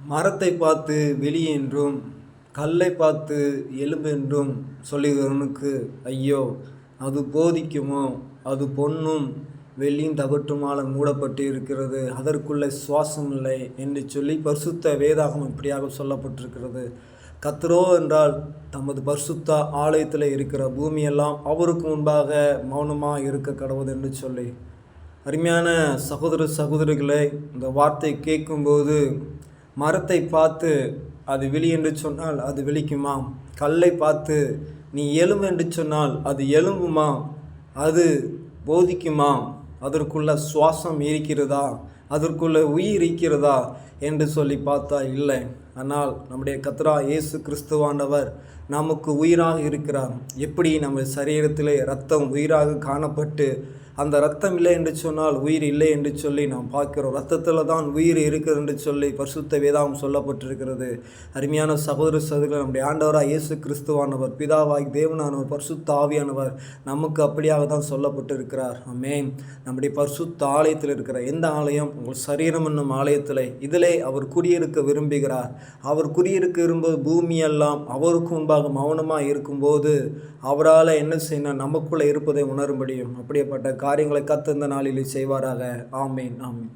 மரத்தை பார்த்து வெளி என்றும் கல்லை பார்த்து எலும்பு என்றும் சொல்லுகிறவனுக்கு ஐயோ அது போதிக்குமோ? அது பொன்னும் வெள்ளியும் தகட்டுமால மூடப்பட்டு இருக்கிறது அதற்குள்ளே சுவாசம் இல்லை என்று சொல்லி பரிசுத்த வேதாகம் இப்படியாக சொல்லப்பட்டிருக்கிறது. கத்ரோ என்றால் தமது பரிசுத்த ஆலயத்தில் இருக்கிற பூமியெல்லாம் அவருக்கு முன்பாக மௌனமாக இருக்க கடவுது என்று சொல்லி. அருமையான சகோதர சகோதரிகளை இந்த வார்த்தை கேட்கும்போது மரத்தை பார்த்து அது வெளி என்று சொன்னால் அது வெளிக்குமா கல்லை பார்த்து நீ எலும்பு என்று சொன்னால் அது எலும்புமா அது போதிக்குமா அதற்குள்ள சுவாசம் இருக்கிறதா? அதற்குள்ள உயிர் இருக்கிறதா? என்று சொல்லி பார்த்தா இல்லை. ஆனால் நம்முடைய கத்ரா இயேசு கிறிஸ்துவானவர் நமக்கு உயிராக இருக்கிறார். எப்படி நம்ம சரீரத்திலே ரத்தம் உயிராக காணப்பட்டு அந்த ரத்தம் இல்லை என்று சொன்னால் உயிர் இல்லை என்று சொல்லி நாம் பார்க்கிறோம். ரத்தத்தில் தான் உயிர் இருக்கிறது என்று சொல்லி பரிசுத்த வேதாகம் சொல்லப்பட்டிருக்கிறது. அருமையான சகோதர சதுகள் நம்முடைய ஆண்டவராக இயேசு கிறிஸ்துவானவர் பிதாவாய் தேவனானவர் பரிசுத்த ஆவியானவர் நமக்கு அப்படியாக தான் சொல்லப்பட்டிருக்கிறார். ஆமென். நம்முடைய பரிசுத்த ஆலயத்தில் இருக்கிற எந்த ஆலயம்? உங்கள் சரீரம் என்னும் ஆலயத்தில். இதிலே அவர் குடியிருக்க விரும்புகிறார். அவர் குறியிருக்க விரும்புவது பூமியெல்லாம் அவருக்கு முன்பாக மௌனமாக இருக்கும்போது அவரால் என்ன செய்யணும் நமக்குள்ளே இருப்பதை உணர முடியும் அப்படியேப்பட்ட காரியங்களை கத்த இந்த நாளில் செய்வாராக. ஆமேன் ஆமேன்.